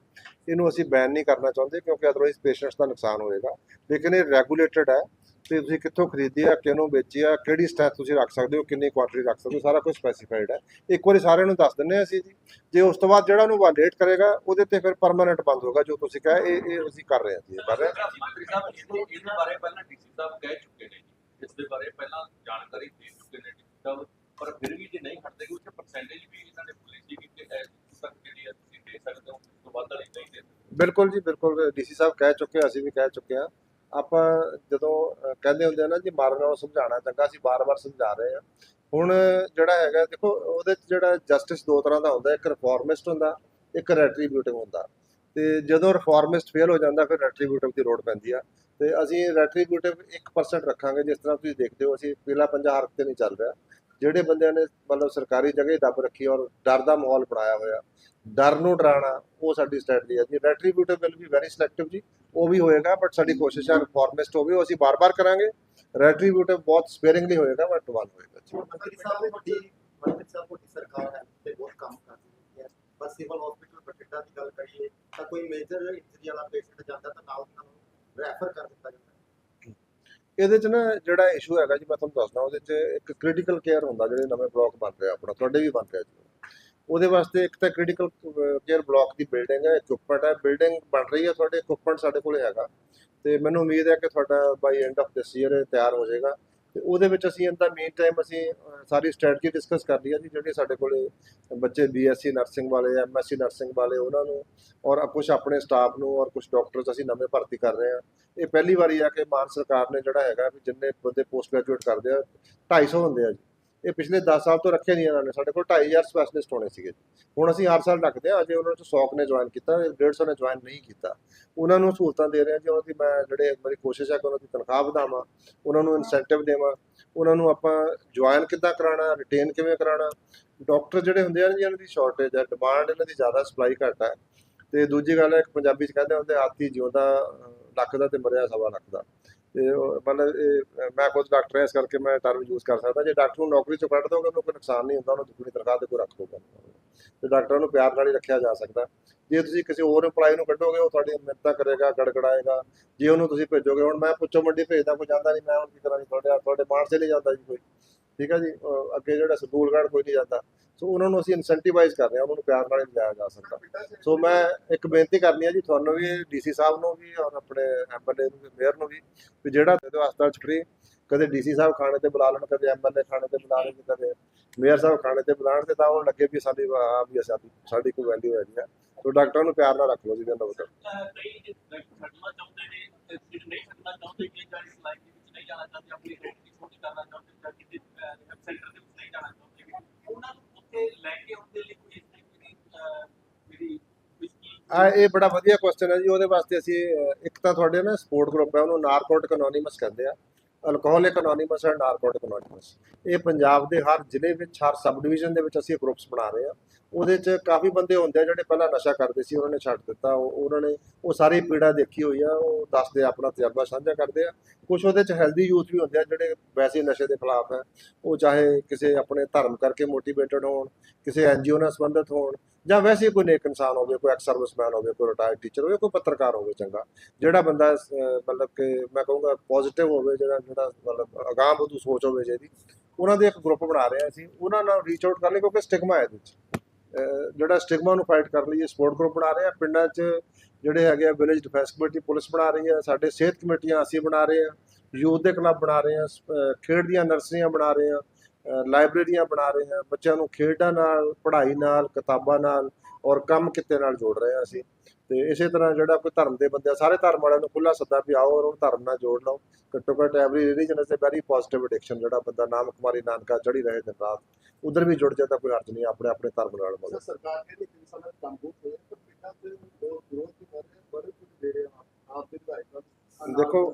ਇਹਨੂੰ ਅਸੀਂ ਬੈਨ ਨਹੀਂ ਕਰਨਾ ਚਾਹੁੰਦੇ ਕਿਉਂਕਿ ਅਦਰਵਾਈਜ਼ ਪੇਸ਼ੈਂਟਸ ਦਾ ਨੁਕਸਾਨ ਹੋਏਗਾ। ਲੇਕਿਨ ਇਹ ਰੈਗੂਲੇਟਡ ਹੈ ਤੇ ਤੁਸੀਂ ਕਿੱਥੋਂ ਖਰੀਦੀ ਆ ਕਿਹਨੂੰ ਵੇਚੀ ਆ ਕਿਹੜੀ ਸਟੈਕ ਤੁਸੀਂ ਰੱਖ ਸਕਦੇ ਹੋ ਕਿੰਨੀ ਕੁਆਂਟੀਟੀ ਰੱਖ ਸਕਦੇ ਹੋ ਸਾਰਾ ਕੁਝ ਸਪੈਸੀਫਾਈਡ ਹੈ। ਇੱਕ ਵਾਰੀ ਸਾਰਿਆਂ ਨੂੰ ਦੱਸ ਦਿੰਨੇ ਆ ਅਸੀਂ ਜੀ। ਜੇ ਉਸ ਤੋਂ ਬਾਅਦ ਜਿਹੜਾ ਉਹਨੂੰ ਵਾਲੇਟ ਕਰੇਗਾ ਉਹਦੇ ਤੇ ਫਿਰ ਪਰਮਾਨੈਂਟ ਬੰਦ ਹੋਗਾ ਜੋ ਤੁਸੀਂ ਕਹੇ ਇਹ ਇਹ ਅਸੀਂ ਕਰ ਰਹੇ ਹਾਂ ਜੀ ਇਹ ਕਰ ਰਹੇ ਹਾਂ। ਮੰਤਰੀ ਸਾਹਿਬ ਇਹਦੇ ਇਹਦੇ ਬਾਰੇ ਪਹਿਲਾਂ ਡੀਸੀ ਸਾਹਿਬ ਕਹਿ ਚੁੱਕੇ ਨੇ ਜੀ। ਇਸ ਦੇ ਬਾਰੇ ਪਹਿਲਾਂ ਜਾਣਕਾਰੀ ਦੇ ਚੁੱਕੇ ਨੇ ਡੀਸੀ ਸਾਹਿਬ। ਪਰ ਫਿਰ ਵੀ ਜੇ ਨਹੀਂ ਹਟਦੇ ਕਿ ਉੱਥੇ ਪਰਸੈਂਟੇਜ ਵੀ ਇਹਨਾਂ ਨੇ ਪੁਲਿਸ ਕੀ ਕਿ ਹੈ ਤੱਕ ਜਿਹੜੀ ਹੈ ਤੁਸੀਂ ਦੇ ਸਕਦੇ ਹੋ ਉਸ ਤੋਂ ਵੱਧ ਵਾਲੀ ਨਹੀਂ ਦੇ ਸਕਦੇ। ਬਿਲਕੁਲ ਜੀ ਬਿਲਕੁਲ। ਡੀਸੀ ਸਾਹਿਬ ਕਹਿ ਚੁੱਕੇ ਅਸੀਂ ਵੀ ਕਹਿ ਚੁੱਕੇ ਆ। ਆਪਾਂ ਜਦੋਂ ਕਹਿੰਦੇ ਹੁੰਦੇ ਆ ਨਾ ਜੀ ਮਾਰਨ ਨਾਲੋਂ ਸਮਝਾਉਣਾ ਚੰਗਾ ਅਸੀਂ ਬਾਰ-ਬਾਰ ਸਮਝਾ ਰਹੇ ਆ ਹੁਣ ਜਿਹੜਾ ਹੈਗਾ, ਦੇਖੋ, ਉਹਦੇ ਚ ਜਿਹੜਾ ਜਸਟਿਸ ਦੋ ਤਰ੍ਹਾਂ ਦਾ ਹੁੰਦਾ, ਇੱਕ ਰਿਫਾਰਮਿਸਟ ਹੁੰਦਾ, ਇੱਕ ਰੈਟਰੀਬਿਊਟਿਵ ਹੁੰਦਾ। ਤੇ ਜਦੋਂ ਰਿਫਾਰਮਿਸਟ ਫੇਲ ਹੋ ਜਾਂਦਾ, ਫਿਰ ਰੈਟਰੀਬਿਊਟਿਵ ਦੀ ਲੋੜ ਪੈਂਦੀ ਆ। ਤੇ ਅਸੀਂ ਰੈਟਰੀਬਿਊਟਿਵ 1% ਰੱਖਾਂਗੇ, ਜਿਸ ਤਰ੍ਹਾਂ ਤੁਸੀਂ ਦੇਖਦੇ ਹੋ, ਅਸੀਂ ਪਹਿਲਾ ਪੰਜਾ ਹਰਕ ਤੇ ਨਹੀਂ ਚੱਲ ਰਿਹਾ। ਜਿਹੜੇ ਬੰਦਿਆਂ ਨੇ ਮਤਲਬ ਸਰਕਾਰੀ ਜਗ੍ਹਾ ਹੀ ਦੱਬ ਰੱਖੀ ਔਰ ਡਰ ਦਾ ਮਾਹੌਲ ਬਣਾਇਆ ਹੋਇਆ। ਡਰ ਨੂੰ ਡਰਾਉਣਾ ਉਹ ਸਾਡੀ ਸਟ੍ਰੈਟਜੀ ਹੈ। ਜੀ retributive will be very selective ਜੀ ਉਹ ਵੀ ਹੋਏਗਾ ਬਟ ਸਾਡੀ ਕੋਸ਼ਿਸ਼ ਹੈ ਰਿਫਾਰਮਿਸਟ ਹੋਵੇ ਉਹ ਅਸੀਂ ਬਾਰ-ਬਾਰ ਕਰਾਂਗੇ। ਰੈਟਰੀਬਿਊਟਿਵ ਬਹੁਤ ਸਪੇਅਰਿੰਗਲੀ ਹੋਏਗਾ ਬਟ ਵਨ ਹੋਏਗਾ ਜੀ ਮੰਤਰੀ ਸਾਹਿਬ ਵੱਡੀ ਮੰਤਰੀ ਸਾਹਿਬ ਵੱਡੀ ਸਰਕਾਰ ਹੈ ਤੇ ਬਹੁਤ ਕੰਮ ਕਰ ਰਹੀ ਹੈ। ਬਸ ਸਿਵਲ ਹਸਪੀਟਲ ਬਠਿੰਡਾ ਦੀ ਗੱਲ ਕਰੀਏ ਤਾਂ ਕੋਈ ਮੇਜਰ ਇੰਜਰੀ ਵਾਲਾ ਪੇਸ਼ੈਂਟ ਜਾਂਦਾ ਤਾਂ ਨਾਲ ਦੀ ਨਾਲ ਰੈਫਰ ਕਰ ਦਿੱਤਾ ਜਾਂਦਾ। ਇਹਦੇ ਚ ਨਾ ਜਿਹੜਾ ਇਸ਼ੂ ਹੈਗਾ ਜੀ ਮੈਂ ਤੁਹਾਨੂੰ ਦੱਸਦਾ ਉਹਦੇ ਚ ਇੱਕ ਕ੍ਰਿਟੀਕਲ ਕੇਅਰ ਹੁੰਦਾ ਜਿਹੜੇ ਨਵੇਂ ਬਲਾਕ ਬਣ ਰਿਹਾ ਆਪਣਾ ਤੁਹਾਡੇ ਵੀ ਬਣ ਰਿਹਾ ਜੀ। ਉਹਦੇ ਵਾਸਤੇ ਇੱਕ ਤਾਂ ਕ੍ਰਿਟੀਕਲ ਕੇਅਰ ਬਲਾਕ ਦੀ ਬਿਲਡਿੰਗ ਹੈ ਇਕਵਿਪਮੈਂਟ ਹੈ। ਬਿਲਡਿੰਗ ਬਣ ਰਹੀ ਹੈ, ਤੁਹਾਡੇ ਇਕਵਿਪਮੈਂਟ ਸਾਡੇ ਕੋਲ ਹੈਗਾ। ਤੇ ਮੈਨੂੰ ਉਮੀਦ ਹੈ ਕਿ ਤੁਹਾਡਾ by end of this year ਤਿਆਰ ਹੋ ਜਾਏਗਾ। ਤੇ ਉਹਦੇ ਵਿੱਚ ਅਸੀਂ ਇਨ ਮੇਨ ਟਾਈਮ ਅਸੀਂ ਸਾਰੀ ਸਟ੍ਰੈਟਜੀ ਡਿਸਕਸ ਕਰ ਲਈ ਹੈ ਜੀ, ਜਿਹੜੇ ਸਾਡੇ ਕੋਲੇ ਬੱਚੇ ਬੀਐਸਸੀ ਨਰਸਿੰਗ ਵਾਲੇ ਐਮਐਸਸੀ ਨਰਸਿੰਗ ਵਾਲੇ, ਉਹਨਾਂ ਨੂੰ ਔਰ ਕੁਝ ਆਪਣੇ ਸਟਾਫ ਨੂੰ ਔਰ ਕੁਝ ਡਾਕਟਰਸ ਅਸੀਂ ਨਵੇਂ ਭਰਤੀ ਕਰ ਰਹੇ ਹਾਂ। ਇਹ ਪਹਿਲੀ ਵਾਰੀ ਆ ਕਿ ਮਾਨ ਸਰਕਾਰ ਨੇ ਜਿਹੜਾ ਹੈਗਾ ਵੀ ਜਿੰਨੇ ਬੰਦੇ ਪੋਸਟ ਗ੍ਰੈਜੂਏਟ ਕਰਦੇ ਆ 250 ਹੁੰਦੇ ਆ ਜੀ। ਇਹ ਪਿਛਲੇ 10 ਸਾਲ ਤੋਂ ਰੱਖੇ ਨਹੀਂ ਇਹਨਾਂ ਨੇ। ਸਾਡੇ ਕੋਲ 2500 ਸਪੈਸ਼ਲਿਸਟ ਹੋਣੇ ਸੀਗੇ ਹੁਣ ਅਸੀਂ ਹਰ ਸਾਲ ਰੱਖਦੇ ਆ ਅਜੇ ਉਹਨਾਂ ਨੂੰ 100 ਨੇ ਜੁਆਇਨ ਕੀਤਾ 150 ਨੇ ਜੁਆਇਨ ਨਹੀਂ ਕੀਤਾ। ਉਹਨਾਂ ਨੂੰ ਸਹੂਲਤਾਂ ਦੇ ਰਹੇ ਆ ਜੀ। ਉਹਨਾਂ ਦੀ ਮੈਂ ਜਿਹੜੇ ਮੇਰੀ ਕੋਸ਼ਿਸ਼ ਹੈ ਕਿ ਉਹਨਾਂ ਦੀ ਤਨਖਾਹ ਵਧਾਵਾਂ ਉਹਨਾਂ ਨੂੰ ਇਨਸੈਂਟਿਵ ਦੇਵਾਂ ਉਹਨਾਂ ਨੂੰ ਆਪਾਂ ਜੁਆਇਨ ਕਿੱਦਾਂ ਕਰਾਉਣਾ ਰਿਟੇਨ ਕਿਵੇਂ ਕਰਾਉਣਾ। ਡਾਕਟਰ ਜਿਹੜੇ ਹੁੰਦੇ ਆ ਜੀ ਇਹਨਾਂ ਦੀ ਸ਼ਾਰਟੇਜ ਹੈ ਡਿਮਾਂਡ ਇਹਨਾਂ ਦੀ ਜ਼ਿਆਦਾ ਸਪਲਾਈ ਘੱਟ ਹੈ ਤੇ ਦੂਜੀ ਗੱਲ ਹੈ ਪੰਜਾਬੀ ਚ ਕਹਿੰਦੇ ਹੁੰਦੇ ਹਾਥੀ ਜਿਉਂਦਾ ਅਹ, ਲੱਖ ਦਾ ਤੇ ਮਰਿਆ ਸਵਾ ਲੱਖ ਦਾ ਤੇ ਮਤਲਬ ਇਹ, ਮੈਂ ਖੁਦ ਡਾਕਟਰ ਹਾਂ ਇਸ ਕਰਕੇ ਮੈਂ ਟਰਮ ਯੂਜ਼ ਕਰ ਸਕਦਾ। ਜੇ ਡਾਕਟਰ ਨੂੰ ਨੌਕਰੀ ਚੋਂ ਕੱਢ ਦੋਗੇ ਉਹਨੂੰ ਕੋਈ ਨੁਕਸਾਨ ਨਹੀਂ ਹੁੰਦਾ ਉਹਨੂੰ ਦੁੱਗਣੀ ਤਨਖਾਹ ਤੇ ਕੋਈ ਰੱਖ ਦੋਗਾ ਤੇ ਡਾਕਟਰਾਂ ਨੂੰ ਪਿਆਰ ਨਾਲ ਹੀ ਰੱਖਿਆ ਜਾ ਸਕਦਾ। ਜੇ ਤੁਸੀਂ ਕਿਸੇ ਹੋਰ EMPLOYE ਨੂੰ ਕੱਢੋਗੇ ਉਹ ਤੁਹਾਡੀ ਮਿਹਨਤਾਂ ਕਰੇਗਾ ਗੜਗੜਾਏਗਾ। ਜੇ ਉਹਨੂੰ ਤੁਸੀਂ ਭੇਜੋਗੇ ਹੁਣ ਮੈਂ ਪੁੱਛੋ ਮੰਡੀ ਭੇਜਦਾ ਕੋਈ ਜਾਂਦਾ ਨਹੀਂ ਮੈਂ ਹੁਣ ਕੀ ਕਰਾਂ ਜੀ ਤੁਹਾਡੇ ਤੁਹਾਡੇ ਮਾਨਸੇ ਨਹੀਂ ਜਾਂਦਾ ਜੀ ਕੋਈ। ਠੀਕ ਹੈ ਜੀ? ਅੱਗੇ ਜਿਹੜਾ ਸਕੂਲਗੜ੍ਹ ਕੋਈ ਨਹੀਂ ਜਾਂਦਾ, ਸੋ ਉਹਨਾਂ ਨੂੰ ਅਸੀਂ ਇਨਸੈਂਟੀਵਾਈਜ਼ ਕਰ ਰਹੇ ਹਾਂ, ਉਹਨਾਂ ਨੂੰ ਪਿਆਰ ਨਾਲ ਲਿਜਾਇਆ ਜਾ ਸਕਦਾ। ਸੋ ਮੈਂ ਇੱਕ ਬੇਨਤੀ ਕਰਨੀ ਹੈ ਜੀ, ਤੁਹਾਨੂੰ ਵੀ ਡੀਸੀ ਸਾਹਿਬ ਨੂੰ ਵੀ ਔਰ ਆਪਣੇ ਐਮਐਲਏ ਨੂੰ ਵੀ, ਮੇਅਰ ਨੂੰ ਵੀ ਵੀ ਜਿਹੜਾ ਤੇ ਹਸਪਤਾਲ ਚ ਫ੍ਰੀ ਕਦੇ ਡੀਸੀ ਸਾਹਿਬ ਖਾਣੇ ਤੇ ਬੁਲਾ ਲੈਣ, ਕਦੇ ਐਮਐਲਏ ਖਾਣੇ ਤੇ ਬੁਲਾ ਲੈਣ, ਕਦੇ ਮੇਅਰ ਸਾਹਿਬ ਖਾਣੇ ਤੇ ਬੁਲਾਉਣ ਤੇ ਤਾਂ ਉਹਨੂੰ ਲੱਗੇ ਵੀ ਸਾਡੀ, ਆ ਵੀ ਸਾਡੀ ਸਾਡੀ ਕੋਈ ਵੈਲਿਊ ਹੈਗੀ ਆ। ਸੋ ਡਾਕਟਰਾਂ ਨੂੰ ਪਿਆਰ ਨਾਲ ਰੱਖ ਲਓ ਜੀ ਕਹਿੰਦਾ ਬਤਾ ਕਈ ਡਾਕਟਰ ਛੱਡਣਾ ਚਾਹੁੰਦੇ ਨੇ ਨਹੀਂ ਛੱਡਣਾ ਚਾਹੁੰਦੇ ਕਿ ਜਾਨੀ ਲਾਈਨ ਦੇ ਵਿੱਚ ਨਹੀਂ ਜਾਣਾ ਚਾਹੁੰਦੇ ਆਪਣੀ ਰੋਟੀ ਦੀ ਛੋਟੀ ਕਰਨਾ ਚਾਹੁੰਦੇ ਜਾਂ ਕਿਸੇ ਸੈਂਟਰ ਦੇ ਵਿੱਚ ਨਹੀਂ ਜਾਣਾ ਚਾਹੁੰਦੇ ਉਹਨਾਂ ਨੂੰ ਉੱਥੇ ਲੈ ਕੇ ਆਉਣ ਦੇ ਲਈ ਕੋਈ ਇਸ ਤਰ੍ਹਾਂ ਦੀ ਅਹ, ਮੇਰੀ ਕੋਈ scheme ਆ, ਇਹ ਬੜਾ ਵਧੀਆ ਕੁਐਸਚਨ ਹੈ ਜੀ, ਉਹਦੇ ਵਾਸਤੇ ਅਸੀਂ ਇੱਕ ਤਾਂ ਤੁਹਾਡੇ ਨਾ ਸਪੋਰਟ ਗਰੁੱਪ ਹੈ, ਉਹਨੂੰ ਨਾਰਕੋਟਿਕ ਅਨੋਨਿਮਸ ਕਹਿੰਦੇ ਆ। Alcoholic anonymous and narcotic anonymous ਇਹ ਪੰਜਾਬ ਦੇ ਹਰ ਜ਼ਿਲ੍ਹੇ ਵਿੱਚ, ਹਰ ਸਬ ਡਿਵੀਜ਼ਨ ਦੇ ਵਿੱਚ ਅਸੀਂ ਗਰੁੱਪਸ ਬਣਾ ਰਹੇ ਆ ਉਹਦੇ 'ਚ ਕਾਫੀ ਬੰਦੇ ਹੁੰਦੇ ਆ ਜਿਹੜੇ ਪਹਿਲਾਂ ਨਸ਼ਾ ਕਰਦੇ ਸੀ, ਉਹਨਾਂ ਨੇ ਛੱਡ ਦਿੱਤਾ। ਉਹਨਾਂ ਨੇ, ਉਹ ਸਾਰੀ ਪੀੜਾ ਦੇਖੀ ਹੋਈ ਆ, ਉਹ ਦੱਸਦੇ ਆਪਣਾ ਤਜਰਬਾ ਸਾਂਝਾ ਕਰਦੇ ਆ। ਕੁਝ ਉਹਦੇ 'ਚ ਹੈਲਦੀ ਯੂਥ ਵੀ ਹੁੰਦੇ ਆ, ਜਿਹੜੇ ਵੈਸੇ ਨਸ਼ੇ ਦੇ ਖਿਲਾਫ ਹੈ। ਉਹ ਚਾਹੇ ਕਿਸੇ ਆਪਣੇ ਧਰਮ ਕਰਕੇ ਮੋਟੀਵੇਟਡ ਹੋਣ, ਕਿਸੇ ਐਨਜੀਓ ਨਾਲ ਸੰਬੰਧਿਤ ਹੋਣ ਜਾਂ ਵੈਸੇ ਕੋਈ ਨੇਕ ਇਨਸਾਨ ਹੋਵੇ, ਕੋਈ ਐਕਸ ਸਰਵਿਸਮੈਨ ਹੋਵੇ, ਕੋਈ ਰਿਟਾਇਰਡ ਟੀਚਰ ਹੋਵੇ, ਕੋਈ ਪੱਤਰਕਾਰ ਹੋਵੇ ਚੰਗਾ, ਜਿਹੜਾ ਬੰਦਾ ਮਤਲਬ ਕਿ ਮੈਂ ਕਹੂੰਗਾ ਪੋਜ਼ਿਟਿਵ ਹੋਵੇ, ਜਿਹੜਾ ਜਿਹੜਾ ਮਤਲਬ ਅਗਾਂਹ ਵਧੂ ਸੋਚ ਹੋਵੇ ਜਿਹਦੀ, ਉਹਨਾਂ ਦੇ ਇੱਕ ਗਰੁੱਪ ਬਣਾ ਰਹੇ ਹਾਂ ਅਸੀਂ, ਉਹਨਾਂ ਨਾਲ ਰੀਚ ਆਊਟ ਕਰ ਲਈ ਕਿਉਂਕਿ ਸਟਿਗਮਾ ਹੈ ਇਹਦੇ ਵਿੱਚ। ਜਿਹੜਾ ਸਟਿਗਮਾ ਨੂੰ ਫਾਈਟ ਕਰਨ ਲਈ ਸਪੋਰਟ ਗਰੁੱਪ ਬਣਾ ਰਹੇ ਆ ਪਿੰਡਾਂ 'ਚ ਜਿਹੜੇ ਹੈਗੇ ਆ ਵਿਲੇਜ ਡਿਫੈਂਸ ਕਮੇਟੀ ਪੁਲਿਸ ਬਣਾ ਰਹੀ ਹੈ, ਸਾਡੇ ਸਿਹਤ ਕਮੇਟੀਆਂ ਅਸੀਂ ਬਣਾ ਰਹੇ ਆ ਯੂਥ ਦੇ ਕਲੱਬ ਬਣਾ ਰਹੇ ਆ ਖੇਡ ਦੀਆਂ ਨਰਸਰੀਆਂ ਬਣਾ ਰਹੇ ਆ ਲਾਇਬ੍ਰੇਰੀਆਂ ਬਣਾ ਰਹੇ ਆ ਬੱਚਿਆਂ ਨੂੰ ਖੇਡਾਂ ਨਾਲ ਪੜ੍ਹਾਈ ਨਾਲ ਕਿਤਾਬਾਂ ਨਾਲ ਔਰ ਕੰਮ ਕਿੱਤੇ ਨਾਲ ਜੋੜ ਰਹੇ ਆ ਅਸੀਂ। ਤੇ ਇਸੇ ਤਰ੍ਹਾਂ ਜਿਹੜਾ ਕੋਈ ਧਰਮ ਦੇ ਬੰਦੇ ਸਾਰੇ ਧਰਮ ਵਾਲਿਆਂ ਨੂੰ ਖੁੱਲਾ ਸੱਦਾ ਵੀ ਆਓ ਔਰ ਉਹ ਧਰਮ ਨਾਲ ਜੋੜ ਲਓ। ਘੱਟੋ ਘੱਟ every religion is a very positive addiction ਜਿਹੜਾ ਬੰਦਾ ਨਾਮ ਕੁਮਾਰੀ ਨਾਨਕਾ ਚੜੀ ਰਹੇ ਦਿਨ ਰਾਤ ਉਧਰ ਵੀ ਜੁੜ ਜਾਂਦਾ ਕੋਈ ਹਰਜ ਨਹੀਂ ਆਪਣੇ ਆਪਣੇ ਧਰਮ ਨਾਲ ਮਤਲਬ ਸਰਕਾਰ ਕਹਿੰਦੀ ਕਿ ਸਾਡਾ ਕੰਮ ਬਹੁਤ ਹੋਇਆ ਪਰ ਪਿੰਡਾਂ ਦੇ ਲੋਕ ਵਿਰੋਧ ਵੀ ਕਰ ਰਹੇ ਬੜੇ ਕੁਝ ਦੇ ਰਹੇ ਆ ਆਪ ਦੇ ਵਿਧਾਇਕ ਦੇਖੋ-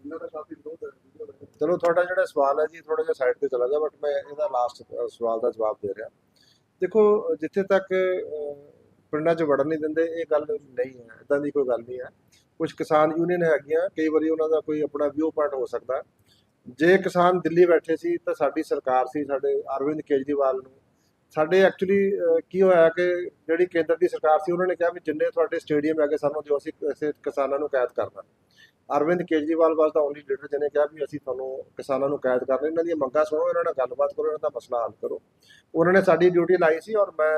ਇਹਨਾਂ ਦਾ ਕਾਫੀ ਵਿਰੋਧ ਹੈ। ਚਲੋ, ਤੁਹਾਡਾ ਜਿਹੜਾ ਸਵਾਲ ਹੈ ਜੀ ਥੋੜਾ ਜਿਹਾ ਸਾਈਡ ਤੇ ਚਲਾ ਗਿਆ ਬਟ ਮੈਂ ਇਹਦਾ ਲਾਸਟ ਸਵਾਲ ਦਾ ਜਵਾਬ ਦੇ ਰਿਹਾ। ਦੇਖੋ, ਜਿੱਥੇ ਤੱਕ ਪਿੰਡਾਂ 'ਚ ਵੜਨ ਨਹੀਂ ਦਿੰਦੇ, ਇਹ ਗੱਲ ਨਹੀਂ ਹੈ ਇਦਾਂ ਦੀ ਕੋਈ ਗੱਲ ਨਹੀਂ ਹੈ। ਕੁਝ ਕਿਸਾਨ ਯੂਨੀਅਨ ਹੈਗੀਆਂ, ਕਈ ਵਾਰੀ ਉਹਨਾਂ ਦਾ ਕੋਈ ਆਪਣਾ ਵਿਊ ਪੁਆਇੰਟ ਹੋ ਸਕਦਾ। ਜੇ ਕਿਸਾਨ ਦਿੱਲੀ ਬੈਠੇ ਸੀ, ਤਾਂ ਸਾਡੀ ਸਰਕਾਰ ਸੀ, ਸਾਡੇ ਅਰਵਿੰਦ ਕੇਜਰੀਵਾਲ ਨੂੰ। ਸਾਡੇ ਐਕਚੁਅਲੀ ਕੀ ਹੋਇਆ ਕਿ ਜਿਹੜੀ ਕੇਂਦਰ ਦੀ ਸਰਕਾਰ ਸੀ, ਉਹਨਾਂ ਨੇ ਕਿਹਾ ਵੀ ਜਿੰਨੇ ਤੁਹਾਡੇ ਸਟੇਡੀਅਮ ਹੈਗੇ ਸਾਨੂੰ ਦਿਓ, ਅਸੀਂ ਅਸੀਂ ਕਿਸਾਨਾਂ ਨੂੰ ਕੈਦ ਕਰਨਾ ਅਰਵਿੰਦ ਕੇਜਰੀਵਾਲ ਵਾਸ ਦਾ ਓਨਲੀ ਲੀਡਰ ਜਿਹਨੇ ਕਿਹਾ ਵੀ ਅਸੀਂ ਤੁਹਾਨੂੰ ਕਿਸਾਨਾਂ ਨੂੰ ਕੈਦ ਕਰਨਾ ਇਹਨਾਂ ਦੀਆਂ ਮੰਗਾਂ ਸੁਣੋ, ਇਹਨਾਂ ਨਾਲ ਗੱਲਬਾਤ ਕਰੋ, ਇਹਨਾਂ ਦਾ ਮਸਲਾ ਹੱਲ ਕਰੋ। ਉਹਨਾਂ ਨੇ ਸਾਡੀ ਡਿਊਟੀ ਲਾਈ ਸੀ ਔਰ ਮੈਂ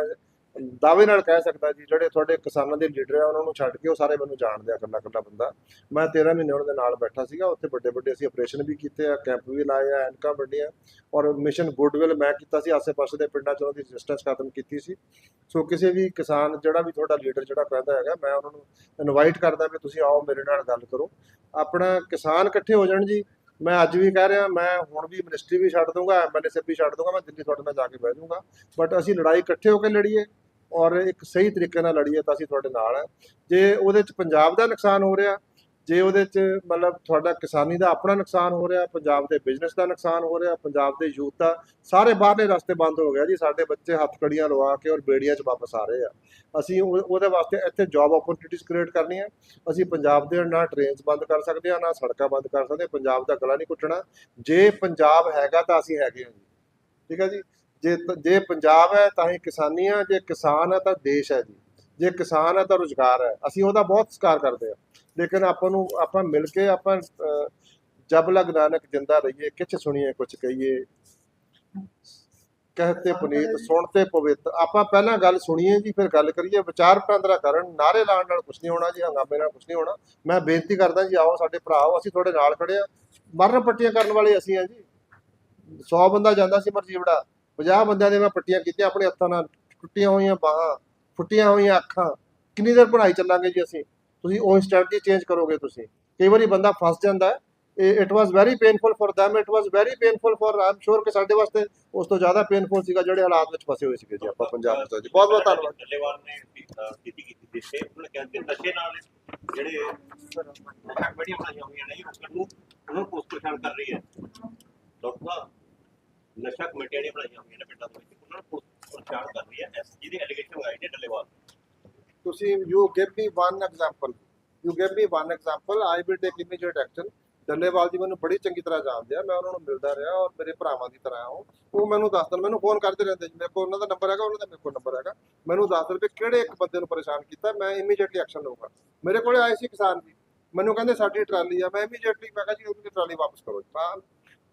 ਦਾਅਵੇ ਨਾਲ ਕਹਿ ਸਕਦਾ ਜੀ, ਜਿਹੜੇ ਤੁਹਾਡੇ ਕਿਸਾਨਾਂ ਦੇ ਲੀਡਰ ਆ, ਉਹਨਾਂ ਨੂੰ ਛੱਡ ਕੇ ਉਹ ਸਾਰੇ ਮੈਨੂੰ ਜਾਣਦੇ ਆ, ਇਕੱਲਾ ਇਕੱਲਾ ਬੰਦਾ। ਮੈਂ 13 ਮਹੀਨੇ ਉਹਨਾਂ ਦੇ ਨਾਲ ਬੈਠਾ ਸੀਗਾ, ਉੱਥੇ ਵੱਡੇ ਵੱਡੇ ਅਸੀਂ ਆਪਰੇਸ਼ਨ ਵੀ ਕੀਤੇ ਆ ਕੈਂਪ ਵੀ ਲਾਏ ਆ, ਐਨਕਾਂ ਵੱਡੀਆਂ ਔਰ ਮਿਸ਼ਨ ਗੁੱਡਵਿਲ ਮੈਂ ਕੀਤਾ ਸੀ, ਆਸੇ-ਪਾਸੇ ਦੇ ਪਿੰਡਾਂ 'ਚ ਉਹਨਾਂ ਦੀ ਰੈਜ਼ਿਸਟੈਂਸ ਖਤਮ ਕੀਤੀ ਸੀ। ਸੋ ਕਿਸੇ ਵੀ ਕਿਸਾਨ, ਜਿਹੜਾ ਵੀ ਤੁਹਾਡਾ ਲੀਡਰ ਜਿਹੜਾ ਕਹਿੰਦਾ ਹੈਗਾ, ਮੈਂ ਉਹਨਾਂ ਨੂੰ ਇਨਵਾਈਟ ਕਰਦਾ ਵੀ ਤੁਸੀਂ ਆਓ, ਮੇਰੇ ਨਾਲ ਗੱਲ ਕਰੋ। ਆਪਣਾ ਕਿਸਾਨ ਇਕੱਠੇ ਹੋ ਜਾਣ ਜੀ। ਮੈਂ ਅੱਜ ਵੀ ਕਹਿ ਰਿਹਾ, ਮੈਂ ਹੁਣ ਵੀ ਮਿਨਿਸਟਰੀ ਵੀ ਛੱਡ ਦੂੰਗਾ ਐਮਐਲਏ ਵੀ ਛੱਡ ਦੂੰਗਾ ਮੈਂ ਦਿੱਲੀ ਤੁਹਾਡੇ ਨਾਲ ਜਾ ਕੇ ਬਹਿ ਜਾਊਂਗਾ। ਬਟ ਅਸੀਂ ਲੜਾਈ ਇਕੱਠੇ ਹੋ ਕੇ ਲੜੀਏ। ਔਰ ਇੱਕ ਸਹੀ ਤਰੀਕੇ ਨਾਲ ਲੜੀਏ ਤਾਂ ਅਸੀਂ ਤੁਹਾਡੇ ਨਾਲ ਹੈ। ਜੇ ਉਹਦੇ ਚ ਪੰਜਾਬ ਦਾ ਨੁਕਸਾਨ ਹੋ ਰਿਹਾ, ਜੇ ਉਹਦੇ ਚ ਮਤਲਬ ਤੁਹਾਡਾ ਕਿਸਾਨੀ ਦਾ ਆਪਣਾ ਨੁਕਸਾਨ ਹੋ ਰਿਹਾ, ਪੰਜਾਬ ਦੇ ਬਿਜ਼ਨਸ ਦਾ ਨੁਕਸਾਨ ਹੋ ਰਿਹਾ, ਪੰਜਾਬ ਦੇ ਯੂਥ ਦਾ, ਸਾਰੇ ਬਾਹਰਲੇ ਰਸਤੇ ਬੰਦ ਹੋ ਗਿਆ ਜੀ, ਸਾਡੇ ਬੱਚੇ ਹੱਥ ਕੜੀਆਂ ਲਵਾ ਕੇ ਔਰ ਬੇੜੀਆਂ 'ਚ ਵਾਪਸ ਆ ਰਹੇ ਆ। ਅਸੀਂ ਉਹ- ਉਹਦੇ ਵਾਸਤੇ ਇੱਥੇ ਜੌਬ ਓਪਰਚੁਨਿਟੀਜ਼ ਕ੍ਰੀਏਟ ਕਰਨੀਆਂ। ਅਸੀਂ ਪੰਜਾਬ ਦੇ ਨਾ ਟ੍ਰੇਨਸ ਬੰਦ ਕਰ ਸਕਦੇ ਹਾਂ ਨਾ ਸੜਕਾਂ ਬੰਦ ਕਰ ਸਕਦੇ। ਹਾਂ। ਪੰਜਾਬ ਦਾ ਗਲਾ ਨਹੀਂ ਕੁੱਟਣਾ ਜੇ ਪੰਜਾਬ ਹੈਗਾ ਤਾਂ ਅਸੀਂ ਹੈਗੇ ਹਾਂ ਜੀ। ਠੀਕ ਹੈ ਜੀ? ਜੇ ਜੇ ਪੰਜਾਬ ਹੈ ਤਾਂ ਹੀ ਕਿਸਾਨੀ ਹੈ ਜੇ ਕਿਸਾਨ ਹੈ ਤਾਂ ਦੇਸ਼ ਹੈ ਜੀ। ਜੇ ਕਿਸਾਨ ਹੈ ਤਾਂ ਰੁਜ਼ਗਾਰ ਹੈ। ਅਸੀਂ ਉਹਦਾ ਬਹੁਤ ਸਤਿਕਾਰ ਕਰਦੇ ਹਾਂ। ਲੇਕਿਨ ਆਪਾਂ ਨੂੰ ਆਪਾਂ ਮਿਲ ਕੇ ਆਪਾਂ ਅਹ, ਜਬ ਲਗ ਨਾਨਕ ਜਿੰਦਾ ਰਹੀਏ ਕਿਛ ਸੁਣੀਏ ਕੁਛ ਕਹੀਏ। ਕਹਤੇ ਪੁਨੀਤ ਸੁਣਤੇ ਪਵਿੱਤ। ਆਪਾਂ ਪਹਿਲਾਂ ਗੱਲ ਸੁਣੀਏ ਜੀ ਫਿਰ ਗੱਲ ਕਰੀਏ। ਵਿਚਾਰ ਵਟਾਂਦਰਾ ਕਰਨ ਨਾਰੇ ਲਾਉਣ ਨਾਲ ਕੁਝ ਨਹੀਂ ਹੋਣਾ ਜੀ ਹੰਗਾਮੇ ਨਾਲ ਕੁਝ ਨਹੀਂ ਹੋਣਾ। ਮੈਂ ਬੇਨਤੀ ਕਰਦਾ ਜੀ ਆਓ ਸਾਡੇ ਭਰਾ ਆਓ ਅਸੀਂ ਤੁਹਾਡੇ ਨਾਲ ਖੜੇ ਆ ਮਰਨ ਪੱਟੀਆਂ ਕਰਨ ਵਾਲੇ ਅਸੀਂ ਆ ਜੀ। 100 ਬੰਦਾ ਜਾਂਦਾ ਸੀ ਮਰਜੀਵੜਾ। 50 ਬੰਦਿਆਂ ਦੇ ਮੈਂ ਪੱਟੀਆਂ ਕੀਤੀਆਂ ਆਪਣੇ ਹੱਥਾਂ ਨਾਲ, ਟੁੱਟੀਆਂ ਹੋਈਆਂ ਬਾਹਾਂ, ਫੁੱਟੀਆਂ ਹੋਈਆਂ ਅੱਖਾਂ। ਕਿੰਨੀ ਦੇਰ ਪੜ੍ਹਾਈ ਚੱਲਾਂਗੇ ਜੀ ਅਸੀਂ? ਤੁਸੀਂ ਉਹ ਸਟ੍ਰੈਟਜੀ ਚੇਂਜ ਕਰੋਗੇ ਤੁਸੀਂ। ਕਈ ਵਾਰੀ ਬੰਦਾ ਫਸ ਜਾਂਦਾ ਹੈ। It was very painful for them it was very painful for ਆਮ ਸ਼ੋਰ ਕਿ ਸਾਡੇ ਵਾਸਤੇ ਉਸ ਤੋਂ ਜ਼ਿਆਦਾ ਪੇਨਫੁਲ ਸੀਗਾ ਜਿਹੜੇ ਹਾਲਾਤ ਵਿੱਚ ਫਸੇ ਹੋਏ ਸੀਗੇ ਜੀ ਆਪਾਂ ਪੰਜਾਬ ਵਿੱਚ ਜੀ। ਬਹੁਤ ਬਹੁਤ ਧੰਨਵਾਦ ਡੱਲੇਵਾਲ ਨੇ ਸਥਿਤੀ ਕੀਤੀ ਸੀ ਤੇ ਉਹਨਾਂ ਕਹਿੰਦੇ ਨਸ਼ੇ ਨਾਲ ਜਿਹੜੇ ਨਸ਼ਾ ਬਣਾਈਆਂ ਹੋਈਆਂ ਨੇ ਉਹਨਾਂ ਨੂੰ ਪੁਲਿਸ ਕਰ ਰਹੀ ਹੈ। ਡਾਕਟਰ ਨਸ਼ਾ ਕਮੇਟੀਆਂ ਨੇ ਬਣਾਈਆਂ ਹੋਈਆਂ ਨੇ ਪਿੰਡਾਂ ਦੇ ਵਿੱਚ ਉਹਨਾਂ ਨੂੰ ਪੁਲਿਸ ਕਰ ਰਹੀ ਹੈ ਐਸਜੀ ਦੀ ਐਲੀਗੇਸ਼ਨ ਲਗਾਈ ਨੇ ਡੱਲੇਵਾਲ। ਤੁਸੀਂ you give me one example you give me one example I will take immediate action Dallewal ji ਮੈਨੂੰ ਬੜੀ ਚੰਗੀ ਤਰ੍ਹਾਂ ਜਾਣਦੇ ਆ, ਮੈਂ ਉਹਨਾਂ ਨੂੰ ਮਿਲਦਾ ਰਿਹਾ ਔਰ ਮੇਰੇ ਭਰਾਵਾਂ ਦੀ ਤਰ੍ਹਾਂ ਉਹ ਉਹ ਮੈਨੂੰ ਦੱਸ ਦੇਣ, ਮੈਨੂੰ ਫੋਨ ਕਰਦੇ ਰਹਿੰਦੇ ਜੀ, ਮੇਰੇ ਕੋਲ ਉਹਨਾਂ ਦਾ ਨੰਬਰ ਹੈਗਾ, ਉਹਨਾਂ ਦਾ ਮੇਰੇ ਕੋਲ ਨੰਬਰ ਹੈਗਾ। ਮੈਨੂੰ ਦੱਸ ਵੀ ਕਿਹੜੇ ਇੱਕ ਬੰਦੇ ਨੂੰ ਪਰੇਸ਼ਾਨ ਕੀਤਾ, ਮੈਂ ਇਮੀਡੀਏਟਲੀ ਐਕਸ਼ਨ ਲਵਾਂਗਾ ਮੇਰੇ ਕੋਲੇ ਆਏ ਸੀ ਕਿਸਾਨ ਜੀ, ਮੈਨੂੰ ਕਹਿੰਦੇ ਸਾਡੀ ਟਰਾਲੀ ਆ, ਮੈਂ ਇਮੀਡੀਏਟਲੀ ਮੈਂ ਕਿਹਾ ਜੀ ਉਹਦੀ ਟਰਾਲੀ ਵਾਪਸ ਕਰੋ ਜੀ।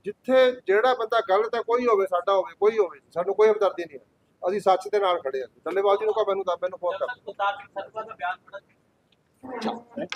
ਜਿੱਥੇ ਜਿਹੜਾ ਬੰਦਾ ਗਲਤ ਹੈ ਕੋਈ ਹੋਵੇ ਸਾਡਾ ਹੋਵੇ ਕੋਈ ਹੋਵੇ ਸਾਨੂੰ ਕੋਈ ਹਮਦਰਦੀ ਨਹੀਂ ਅਸੀਂ ਸੱਚ ਦੇ ਨਾਲ ਖੜੇ ਹਾਂ। ਡੱਲੇਵਾਲ ਜੀ ਨੂੰ ਕਹੋ ਮੈਨੂੰ ਤਾਂ ਮੈਨੂੰ ਫੋਨ ਕਰ